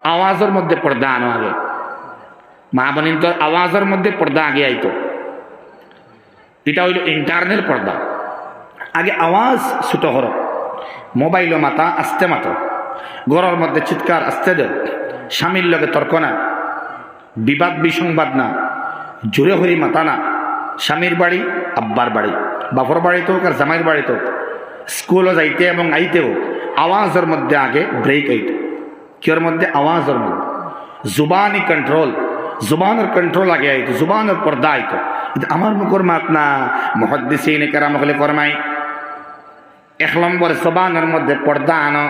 আওয়াজের মধ্যে পর্দা আনো আগে। মা বোনিন তো আওয়াজের মধ্যে পর্দা আগে আইতো। এটা হইল ইন্টারনেল পর্দা। আগে আওয়াজ ছোট হর। মোবাইল মাতা আস্তে মাতো। ঘরের মধ্যে চিৎকার আস্তে দে। স্বামীর লগে তর্ক না। বিবাদ বিসংবাদ না। জোরে হরি মাতা না। স্বামীর বাড়ি, আব্বার বাড়ি। বাপর বাড়িতে হোক আর জামাইয়ের বাড়িতে হোক। স্কুলও যাইতে এবং আইতেও আওয়াজের মধ্যে আগে ব্রেক আইতো কিয়র মধ্যে আওয়াজের মধ্যে। জুবানি কন্ট্রোল জুবানের কন্ট্রোল আগে আইতো জুবানের পর্দা আইতো। কিন্তু আমার মুখর মাত না মহদ্দিসিন কেরাম হলে ফরমাই এক নম্বর জবানের মধ্যে পর্দা আনো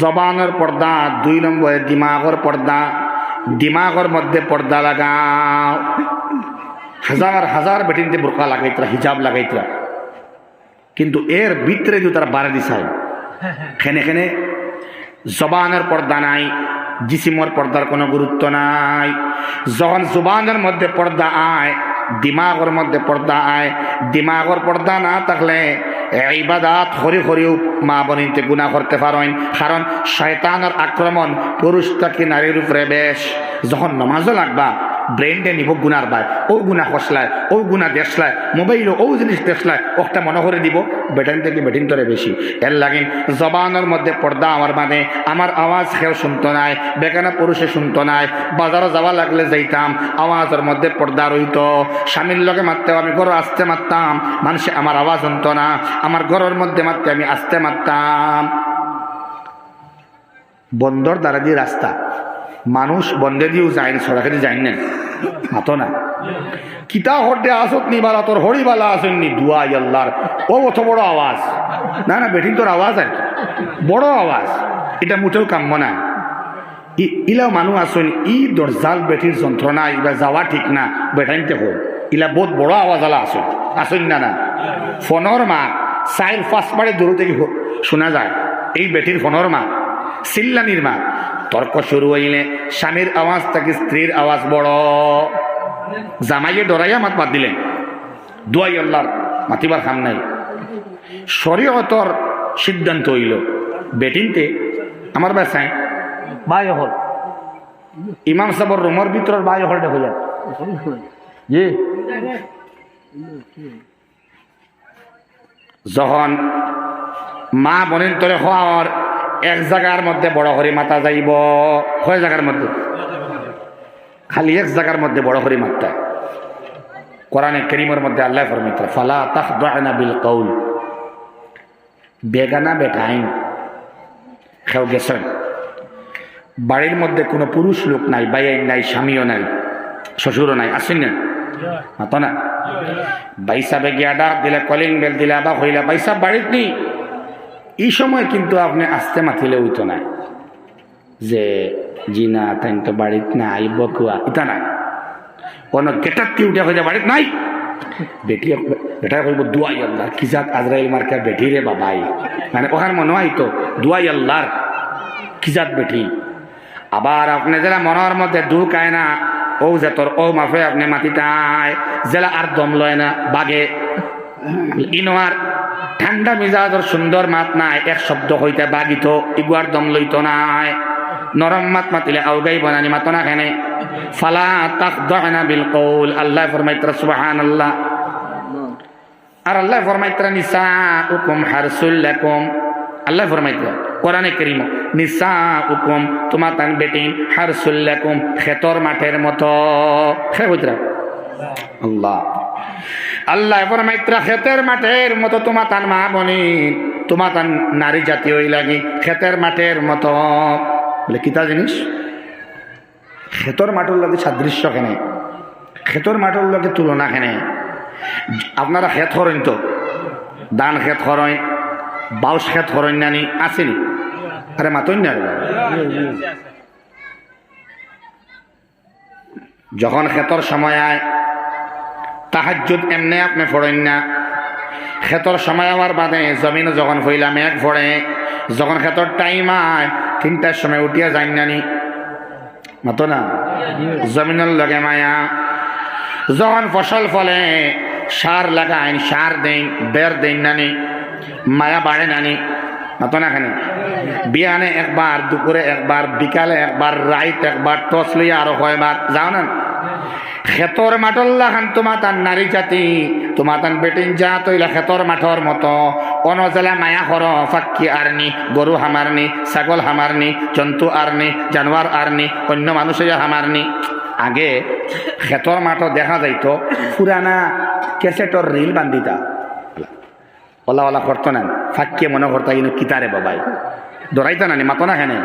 জবানের পর্দা দুই নম্বরে দিমাগর পর্দা দিমাগর মধ্যে পর্দা লাগাও। হাজার হাজার বেটিনতে বোরকা লাগাইতরা হিজাব লাগাইতরা। কিন্তু এর ভিতরে যদি তারা বাড়া দিছায় খেনে খেনে জবানের পর্দা নাই, জিসিমর পর্দার কোনো গুরুত্ব নাই। যখন জবানের মধ্যে পর্দা আয়, দিমাগর মধ্যে পর্দা আয়, দিমাগর পর্দা না থাকলে ইবাদাত হরি হরিও মা বনিতে গুণা করতে পারেন। কারণ শয়তানের আক্রমণ পুরুষ থাকি নারীর উপরে বেশ। যখন নমাজও লাগবা ব্রেন্ডে নিব গুনার বাই। ও গুণা খসলায় ও গুণা দেখলায় মোবাইল ও জিনিস দেখলায় ওটা মনে করে দিব বেটান থেকে বেটিন তরে বেশি এর লাগিন জবানের মধ্যে পর্দা আমার মানে আমার আওয়াজ খেয়ে শুনতো নাই বেগানা পুরুষে শুনতো নাই বাজারে যাওয়া লাগলে যাইতাম আওয়াজের মধ্যে পর্দা রইত স্বামীর লগে মারতেও আমি ঘর আসতে মারতাম মানুষে আমার আওয়াজ শুনতো না আমার ঘরের মধ্যে মারতে আমি আসতে মারতাম বন্দর দ্বারা দিয়ে রাস্তা মানুষ বন্ধে দিয়েও যায় না সরাসরি যায় না। মাতো না। কিতা হটে আসত নি বালা, তোর হরিবালা আসেন নি, দুয়া আল্লাহর। ও অত বড় আওয়াজ। না না, বেঠিন তোর আওয়াজ আর বড় আওয়াজ। এটা মুঠেও কাম্য না। ই- ইলাও মানুষ আসেন, ই দরজাল বেঠির যন্ত্রণা, ইবা যাওয়া ঠিক না, বেঠাইনতে হোক ইলা বহুত বড় আওয়াজ আলা আসেন। আসেন না না। ফোনের মা, চাইল ফার্স্ট বারে দূর থেকে শোনা যায়, এই বেটির ফোনের মা। চিল্লানির মা তর্ক শুরু হইলে স্বামীর আওয়াজ থেকে স্ত্রীর আওয়াজ বড়। জামাইয়ে ডরাইয়া মাত বাদ দিলেন। দুয়াই আল্লাহর মাতিবার খাম নাই। শরীয়তর সিদ্ধান্ত হইল বেটিনতে আমার বাসায় বাই হল ইমাম সাবর রুমর ভিতরের বাই হল দেখো যায় জি। যখন মা বনের তরে হওয়ার এক জায়গার মধ্যে বড় হরি মাতা যাইব। কয় জায়গার মধ্যে? খালি এক জায়গার মধ্যে বড় হরি মাত্রা কোরআনে করিমের মধ্যে আল্লাহ ফরমিত্র ফালা তাহ বিল কৌল বেগানা বেটাইন খেও গেছেন। বাড়ির মধ্যে কোনো পুরুষ লোক নাই বাইন নাই স্বামীও নাই শ্বশুরও নাই আসেন না? মাতো না? বাইসা গিয়া ডাক দিলে কলিং বেল দিলে আবার হইলা বাইসা বাড়িত নেই এই সময় কিন্তু আপনি আস্তে মাথিলে উইতো নাই। যে জি না তাই তো বাড়িত নাই, বকুয়া। ইতা নাই। কোনো গেটার কি উঠে হয়ে বাড়িত নাই? বেটি বেটা কইব দুয়াই আল্লাহ, কি জাত আজরাইল মার্কার বেটি রে বাবাই? মানে ওখানে মনে হয় তো দুয়াই আল্লাহর, কি জাত বেটি? আবার আপনি যারা মনের মধ্যে আয় না, ও যে তোর ও মাফে আপনি মাতিতায় জেলা আর দম লয় না, বাগে। ইনোয়ার ঠান্ডা মিজাজর সুন্দর মাত নাই, এক শব্দ হইতে বাগিত ইগুয়ার দম লইত নাই। নরম মাত মাতিলে আউগাই বনানি মাত না খেনে ফালা তাক দহনা বিল কৌল, আল্লাহ ফরমাইত্রা সুবাহান আল্লাহ আর আল্লাহ ফরমাইত্রা নিসা উকুম হারসুল্লাকুম আল্লাহ ফরমাইত্রা কোরআনে করিম নিসা উকুম তোমা তান বেটিন হারসুল্লাকুম খেতর মাঠের মতো। খে বুঝরা আল্লাহ। আল্লাহ ফরমাইত্রা খেতের মাঠের মতো তোমা তান মা বনি, তোমা তান নারী জাতীয় লাগি খেতের মাঠের মতো। বলে কিতা জিনিস? খেতর মাঠের লগে সাদৃশ্য কেনে? খেতর মাঠের লগে তুলনা কেনে? আপনারা খেত হরেন তো? দান খেত হরইন বাউস খেত হরইন নানি? আসেনি আরে মাতইন না যখন খেতর সময় আয় তাহাজুদ এমনি আপনি ফড়েন না। খেতর সময় আমার বাদে জমিন যখন ফইলা মেঘ ফড়ে, যখন খেতর টাইম আয়, তিনটার সময় উঠিয়া যাই নানি মাতো না? জমিনের লগে মায়া। যখন ফসল ফলে, সার লাগাইন, সার দেন বের দেন নানি মায়া বাড়ে নানি মাতো না খানে? বিয়ানে একবার, দুপুরে একবার, বিকালে একবার, রাইত একবার টস লইয়া আরও কয়বার। যাও না? খেতর মাটল্লা খান তোমা তার নারী জাতি তোমা তান বেটিন যা তৈলা খেতর মাঠর মতো অনজেলা মায়া হর ফাক্কি আরনি গরু হামারনি ছাগল হামারনি জন্তু আরনি জানোয়ার আরনি অন্য মানুষের হামারনি আগে খেতর মাঠও দেখা যাইতো পুরানা ক্যাসেটর রিল বান্ধিতা ওলা ওলা করতো না ফাঁকিয়ে মনে করতো কিন্তু কিতারে বাবাই দৌড়াইতা নানি, মাতো না হেনে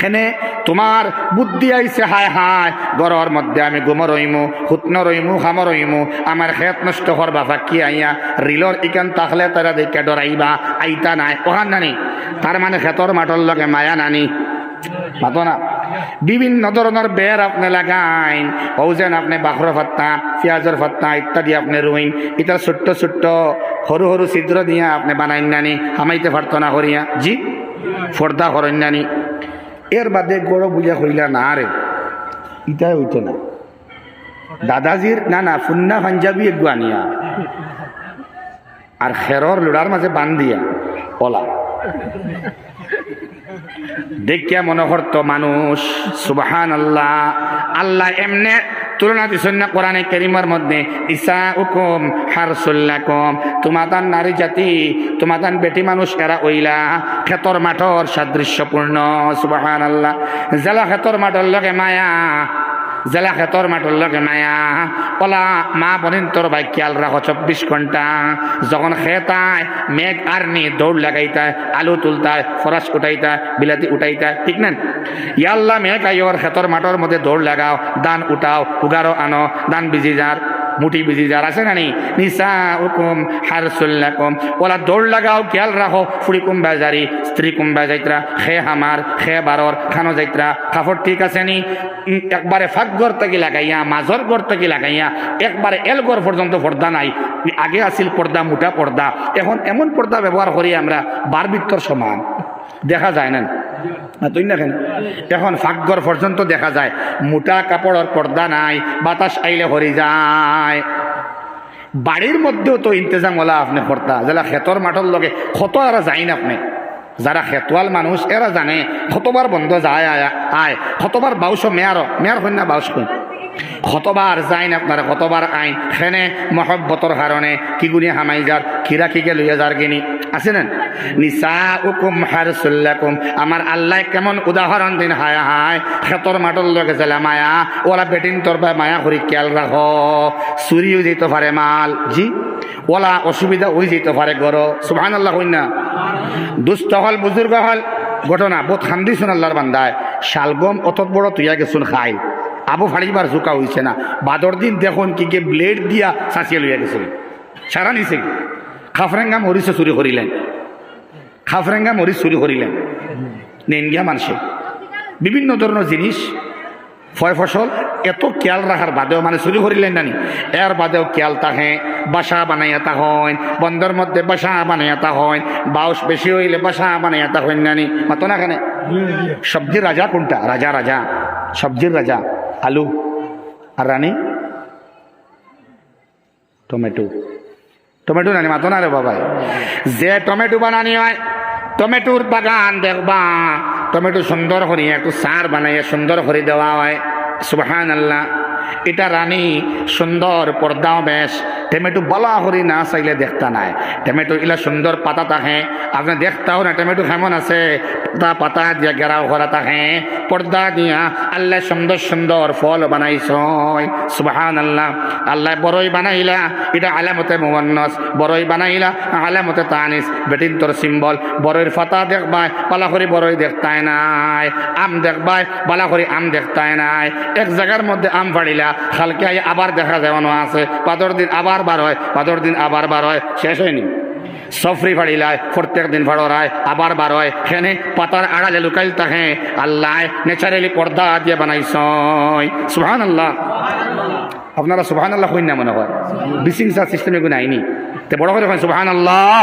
হেনে তোমার বুদ্ধি আইছে হায় হায়। গরর মধ্যে আমি গুম রইমু হুতন রইমু খাম রইমু আমার খেত নষ্ট করবা ফাঁকি আইয়া? রিলর ইকান তাহলে তারা দেখে ডরাইবা আইতা নাই ওখান নানি। তার মানে খেতর মাঠর লগে মায়া নানি। মাতো না। বিভিন্ন ধরনের বের আপনি লাগাইন ওজেন আপনি বাখর ফাত্তা পেঁয়াজের ফাত্তা ইত্যাদি আপনি রুইন এটা ছোট্ট ছোট্ট সরু সরু ছিদ্র দিয়া আপনি বানাইন নানি। হামাইতে পারতো না করিয়া জি? ফর্দা নানি। এর বাদে গড় বুঝা কইলা, না রে, ইটাই হইতো না। দাদাজির, না না, ফুন্না পাঞ্জাবি একগু আনিয়া। আর খেরর লোড়ার মাঝে বান দিয়া। ওলা দেখিয়া মনে করতো মানুষ সুবাহান আল্লাহ আল্লাহ এমনে তুলনা দিচ্ছেন না কোরআনে কেরিমার মধ্যে ইসা উকুম হারসুল্লাকুম তোমাদান নারী জাতি তোমাদান বেটি মানুষ, এরা ওইলা ক্ষেতর মাঠর সাদৃশ্যপূর্ণ সুবাহান আল্লাহ জেলা ক্ষেতর মাঠর লগে মায়া জেলা খেতর মাঠর লগে মায়া। ওলা মা বনিন তোর ভাই খেয়াল রাখো চব্বিশ ঘণ্টা যখন খেতায় মেঘ আর নি দৌড় লাগাইতায় আলু তুলতায় ফরাস উঠাইতায় বিলাতি উঠাইতায় ঠিক না ইয়াল্লা মেঘ আইয়র খেতর মাঠর মধ্যে দৌড় লাগাও, দান উঠাও উগারো আনো, দান বিজি যার মুঠি বিজি যার আছে না নি? নিসা উকুম হারসুল্লাকুম ওলা দৌড় লাগাও, খেয়াল রাখো ফুড়ি কুম বাজারি স্ত্রী কুম বাজাইত্রা, খে হামার, খে বারর, খানো যাইত্রা। কাপড় ঠিক আছে নি? একবারে ফাঁক ঘর থেকে লাগাইয়া মাজর ঘর থেকে লাগাইয়া, একবারে এল ঘর পর্যন্ত পর্দা নাই। আগে আছিল পর্দা, মোটা পর্দা। এখন এমন পর্দা ব্যবহার করি আমরা বার সমান। দেখা যায় না? তুই না কেন? এখন ফাঁকঘর পর্যন্ত দেখা যায়, মোটা কাপড়ের পর্দা নাই, বাতাস আইলে হরি যায়। বাড়ির মধ্যেও তো ইন্তজাম হলা আপনি কর্তা যেটা ক্ষেতর মাঠর লগে কত আর যাই না আপনি। যারা খেতোয়াল মানুষ এরা জানে কতবার বন্ধ যায় আয় কতবার বাউশ মেয়ার মেয়ার হইন না বাউশ কই কতবার যাইন আপনারা কতবার আইন। সেনে মহব্বতর কারণে কি গুনি হামাই যার কিরা কিকে লইয়া যার কিনি আছে না? নিসা উকুম হারসুল্লাকুম আমার আল্লাহ কেমন উদাহরণ দিন, হায় হায়। খেতর মাটর লগে জেলা মায়া। ওরা বেটিন তোর মায়া করি, খেয়াল রাখ। চুরিও যেতে পারে মাল, জি? ওলা অসুবিধা হয়ে যেতে পারে গর। সুবহান আল্লাহ না? দুস্থ হল, বুজুর্গ হল। ঘটনা, বহুত খান্দি শুন আল্লাহর বান্দায়। শালগম অত বড় তুইয়া গেছুন খাই আবু ফাড়িবার ঝুঁকা হইছে না। বাদর দিন দেখুন কি গে ব্লেড দিয়া চাঁচিয়ে লইয়া গেছিল সারা নিছে খাফরেঙ্গা মরিচে চুরি করিলেন। খাফরেঙ্গা মরিচ চুরি করিলেন। নেন গিয়া মানুষে। বিভিন্ন ধরনের জিনিস, ফয় ফসল, এত খেয়াল রাখার বাদেও মানে চুরি করিলেন নানি। এর বাদেও খেয়াল তাহে, বাসা বানাইয়া তা হয় বন্ধের মধ্যে বাসা বানাইয়া তা হয় বাউস বেশি হইলে বাসা বানাইয়া তা হয় নানি। মাতো না কেন? সবজির রাজা কোনটা? রাজা রাজা। সবজির রাজা। আলু। আর রানী? টমেটো। টমেটো নানি মাতো না রে বাবাই যে টমেটো বানানি হয় টমেটোর বাগান দেখবা টমেটো সুন্দর করে একটু সার বানাইয়া সুন্দর করে দেওয়া হয় সুবহান আল্লাহ এটা রানী সুন্দর পর্দাও বেশ টমেটো বলা হরি না চাইলে দেখতা নাই। টমেটো ইলা সুন্দর পাতা থাকে আপনি দেখতাও না, টমেটো কেমন আছে? পাতা পাতা দিয়া গেরাও করা থাকে পর্দা দিয়া, আল্লাহ সুন্দর সুন্দর ফল বানাইছ সুবহান আল্লাহ আল্লাহ বড়ই বানাইলা এটা আলামতে মুয়ান্নস বড়ই বানাইলা, আলামতে তানিস বেটিন তোর সিম্বল বড়ইর ফাতা দেখবাই পালা করে বড়ই দেখতাই নাই। আম দেখবাই বালা করে আম দেখতাই নাই। এক জায়গার মধ্যে আম ফাড়িলা খালকে আবার দেখা যাওয়ানো আছে। পাদর দিন আবার বার হয় পাদর দিন আবার বার হয়, শেষ হয়নি। সফরি ফাড়িলায় প্রত্যেক দিন ফাড়রায় আবার বার হয়। সেনে পাতার আড়ালে লুকাইল তাহে, আল্লাহ নেচারেলি পর্দা দিয়ে বানাইছ সুহান আল্লাহ আপনারা সুবহান আল্লাহ কইন না মনে হয়। সার সিস্টেম এগুলো আইনি। তে বড় করে সুবহান আল্লাহ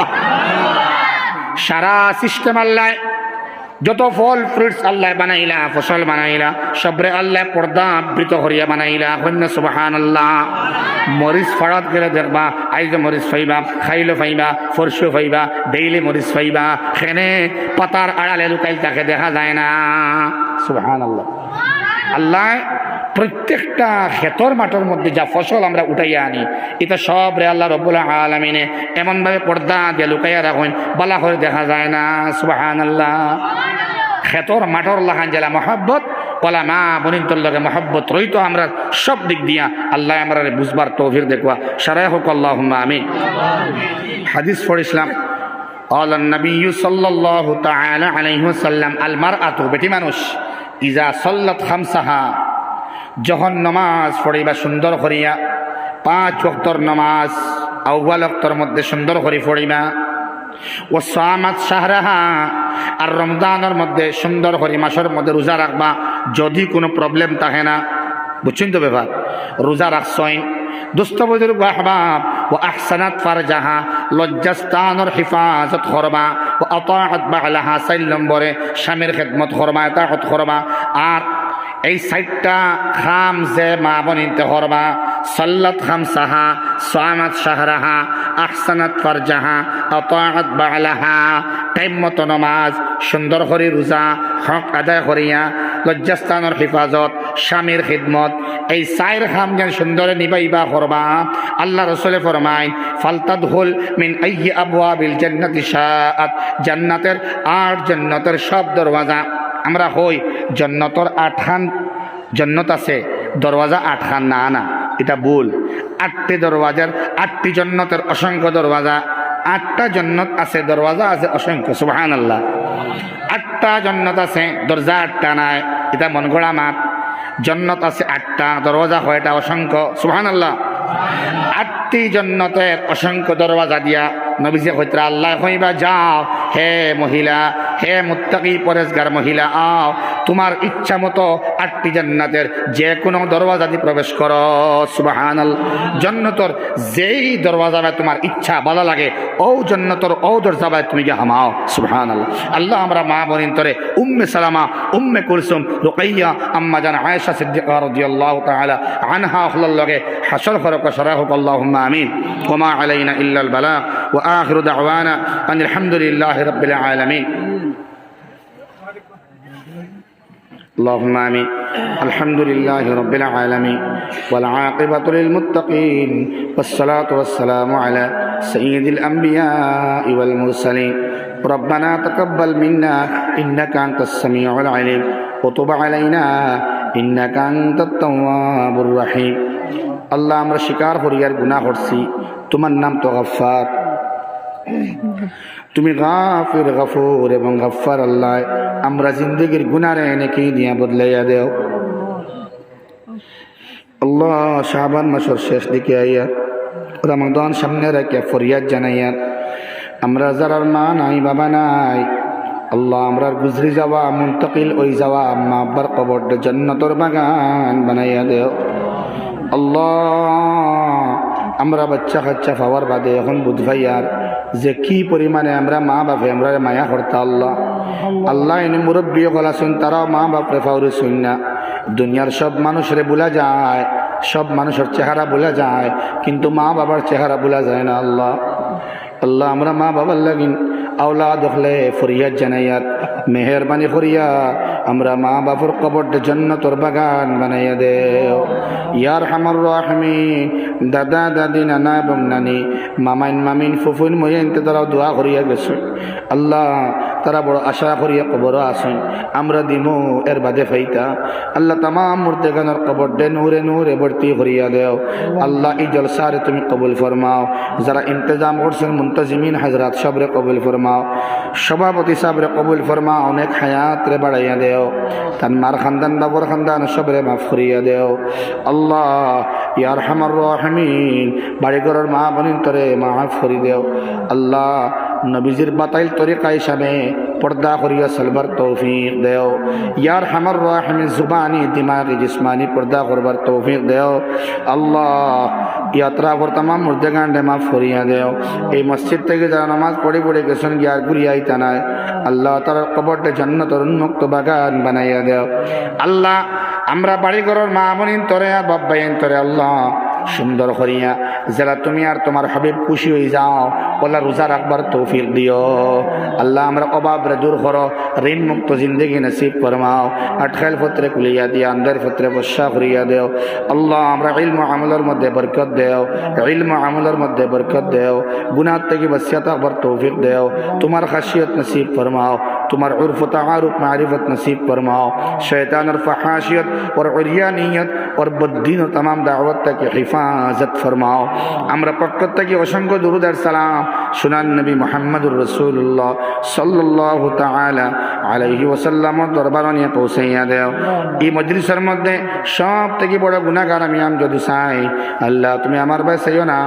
সারা সিস্টেম আল্লাহ যত ফল ফ্রুটস আল্লাহ বানাইলা, ফসল বানাইলা, সবরে আল্লাহ পর্দা আবৃত করিয়া বানাইলা হন্য সুবাহান আল্লাহ মরিচ ফাড়াত গেলে দেখবা, আইজে মরিচ ফাইবা, খাইলে ফাইবা ফরসু ফাইবা, ডেইলি মরিচ ফাইবা খেনে পাতার আড়ালে লুকাইল তাকে দেখা যায় না। সুবাহান আল্লাহ আল্লাহ প্রত্যেকটা ক্ষেতর মাঠের মধ্যে যা ফসল আমরা উঠাইয়া আনি এটা সব রে আল্লাহ রব্বুল আলমিনে এমনভাবে পর্দা দিয়ে লুকাইয়া রাখুন বালা করে দেখা যায় না সুবাহান আল্লাহ ক্ষেতর মাঠর লাহান জেলা মহাব্বত ওলা মা বনিন্তর লগে মহব্বত রইতো আমরা সব দিক দিয়া আল্লাহ আমরা বুঝবার তৌফির দেখবা সারাই হোক আল্লাহ আমি হাদিস পড়িছিলাম قال النبي صلى الله تعالى عليه وسلم المرأة বেটি মানুষ ইজা সল্লত খামসাহা যখন নমাজ পড়িবা সুন্দর করিয়া, পাঁচ ওক্তর নমাজ আউ্বাল ওক্তর মধ্যে সুন্দর করে পড়িবা। ও সামাত শাহরাহা, আর রমজানের মধ্যে সুন্দর করে মাসের মধ্যে রোজা রাখবা, যদি কোনো প্রবলেম থাকে না। বুঝছেন তো ব্যাপার? রোজা রাখছইন দুস্থ বুজুর্গ আহবাব ও আহসানাত ফারজাহা লজ্জাস্তানর হিফাজত করবা ও আতাআত বালাহা চার নম্বরে স্বামীর খেদমত করবা এতাহত করবা। আর এই সাইটটা খাম যে মা বনিতে করবা সল্লত খাম সাহা সামাত শাহরাহা, আহসানাত ফারজাহা, আতাআত বালাহা টাইম মতো নমাজ, সুন্দর করে রোজা, হক আদায় করিয়া লজ্জাস্থানের হেফাজত, স্বামীর খিদমত। এই চাইর খাম যেন সুন্দরে নিবাইবা করবা আল্লাহ রসুলে ফরমাইন ফালতাদ হল মিন আইয়ে আবুয়া বিল জান্নাতি শাআত, জান্নাতের আট জান্নাতের সব দরওয়াজা। আমরা হই জন্নতর আটখান, জন্নত আছে, দরওয়াজা আটখান, না না, এটা ভুল। আটটি দরওয়াজার, আটটি জন্নতের অসংখ্য দরওয়াজা, আটটা জন্নত আছে, দরওয়াজা আছে অসংখ্য সুবহান আল্লাহ আটটা জন্নত আছে, দরজা আটটা নাই, এটা মন গড়া মাত। জন্নত আছে আটটা, দরওয়াজা হয় এটা অসংখ্য সুবহান আল্লাহ আটটি জন্নতের অসংখ্য দরওয়াজা দিয়া নবীজি কইতরা আল্লাহ কইবা যাও, হে মহিলা হে মুত্তাকি পরেশগার মহিলা, আও তোমার ইচ্ছা মতো আটটি জান্নাতের যে কোনো দরওয়াজা দিয়ে প্রবেশ করো। সুবাহান জন্নতর যেই দরওয়াজা তোমার ইচ্ছা ভালো লাগে, ও জন্নতর ও দরজাবায় তুমি গিয়ে হামাও। সুবাহান আল্লাহ আমরা মা বনিন তরে উম্মে সালামা, উম্মে কুলসুম, রুকাইয়া, আম্মা জান আয়েশা সিদ্দিকা রাদিয়াল্লাহু তাআলা আনহা হলার লগে হাসর ফরক সরাহুক আল্লাহুম্মা আমিন। ওমা আলাইনা ইল্লাল বালাগ ওয়া আখিরু দাওয়ানা আনিল হামদুলিল্লাহি রাব্বিল আলামিন। اللهم آمين الحمد لله رب العالمين والعاقبة للمتقين والصلاة والسلام على سيد الأنبياء والمرسلين ربنا تقبل منا إنك أنت السميع العليم وتب علينا إنك أنت التواب الرحيم আল্লাহ আমরা স্বীকার করি আর গুণা করছি তোমার নাম তো গফার তুমি গাফির, গফুর এবং গাফার আল্লাহ। আমরা জিন্দগির গুনারে এনেকে দিয়া বদলাইয়া দেও। আল্লাহ শাহবান মাসের শেষ দিকে আইয়া রমাদান সামনে রেখে ফরিয়াদ জানাইয়া, আমরা যারার মা নাই, বাবা নাই, আল্লাহ আমরার গুজরি যাওয়া, মুন্তকিল ওই যাওয়া আম্মা আব্বার কবর জন্নতর বাগান বানাইয়া দেও। আল্লাহ, আমরা বাচ্চা কাচ্চা পাওয়ার বাদে এখন বুধভাই আর যে কি পরিমাণে আমরা মা বাপে আমরা মায়া করতা আল্লাহ। আল্লাহ এনে মুরব্বী শুন তারাও মা বাপরে ফাউরে শুন না দুনিয়ার সব মানুষরে বোলা যায়, সব মানুষের চেহারা বোলা যায়, কিন্তু মা বাবার চেহারা বোলা যায় না আল্লাহ। আল্লাহ, আমরা মা বাবার লাগিন আওলাদ হলে ফরিয়াদ জানাইয়ার মেহরবানি করিয়া আমরা মা বাপুর কবর জন্নতর বাগান বানাইয়া দেও। ইয়ার হামর রাহমিন দাদা দাদি নানা এবং নানি মামাইন মামিন ফুফুন মহিন তারাও দোয়া করিয়া গেছে। আল্লাহ তারা বড় আশা করিয়া কবর আসেন আমরা দিমু এর বাদে ফাইতা। আল্লাহ তামাম মূর্তে গানের কবর দে নূরে নূরে ভর্তি করিয়া দেও। আল্লাহ এই জলসারে তুমি কবুল ফরমাও। যারা ইন্তজাম করছেন মুন্তজিমিন হাজরাত সবরে কবুল ফরমাও। সভাপতি সাবরে কবুল ফরমাও, অনেক হায়াত রে বাড়াইয়া দেও। তার মার খানদান, বাবর খানদান সবরে মাফ করিয়া দেও। আল্লাহ ইয়ার হামার রহমিন, বাড়িঘরের মা বনিন তরে মাফ করি দেও। আল্লাহ নবীজির বাতাইল তরিকা হিসাবে পর্দা করিয়া চলবার তৌফিক দেও। ইয়ার হামার রাহমি জুবানি, দিমাগি জিসমানি পর্দা করবার তৌফিক দেও। আল্লাহ, ইয়াত্রা পর তামাম মুর্দেগান্ডে মাফ ফরিয়া দেও। এই মসজিদ থেকে যারা নামাজ পড়ে পড়ে গেছেন গিয়ার গুলিয়াই তানায় আল্লাহ তার কবরটা জান্নাতর উন্মুক্ত বাগান বানাইয়া দেও। আল্লাহ, আমরা বাড়ি ঘরের মা বোনিন তরে বাব্বাইন তরে, আল্লাহ সুন্দর করিয়া, যারা তুমি আর তোমার হাবিব খুশি হয়ে যাও ওলা রোজা রাখবার তৌফিক দিও। আল্লাহ আমরা অভাব রে দূর করো ঋণ মুক্ত জিন্দগি নসিব ফরমাও। আটখাল ফত্রে কুলিয়া দিয়া আন্দার ফত্রে বর্ষা করিয়া দেও। আল্লাহ আমরা ইলম আমলের মধ্যে বরকত দেও, ইলম আমলের মধ্যে বরকত দেও। গুনাহ থেকে বসিয়া থাকবার তৌফিক দেও। তোমার খাসিয়ত নসিব ফরমাও। তোমার উর্ফ তাআরুফ মারিফত নসিব ফরমাও শয়তানের ফহাশিয়ত और उरियानियत और बद्दीन और तमाम दावत तक हिफाजत फरमाओ আমরা পক্ষ থেকে অসংখ্য দুরুদ আর সালাম সুনান নবী মোহাম্মদুর রসুল্লাহ সাল্লাহ তাআলা আলাইহি ওয়াসাল্লাম দরবার নিয়ে পৌঁছাইয়া দেও এই মজলিসের মধ্যে সব থেকে বড় গুণাগার আমি আম যদি চাই আল্লাহ তুমি আমার ভাই চাইও না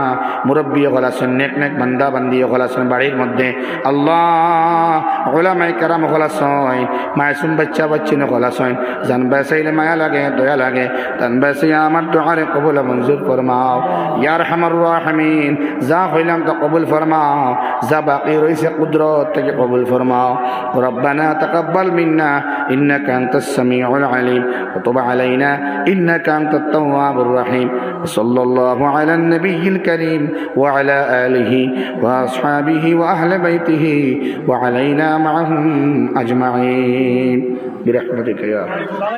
মুরব্বী হলাছেন নেক নেক বান্দা বান্দি হলাছেন বাড়ির মধ্যে আল্লাহ ওলামাই কারাম হলাছয় মায়সুম বাচ্চা বাচ্চি হলাছয় জান চাইলে মায়া লাগে দয়া লাগে তান বাসাইয়া আমার দোয়ারে কবুল মঞ্জুর ফরমাও ইয়ার হামার রাহমিন যা হইলাম তা কবুল ফরমাও যা বাকি রয়েছে কুদরত থেকে কবুল ফরমাও ربنا تقبل منا إنك أنت السميع العليم وتب علينا إنك أنت التواب الرحيم وصلى الله على النبي الكريم وعلى آله وأصحابه وأهل بيته وعلينا معهم أجمعين برحمتك يا رب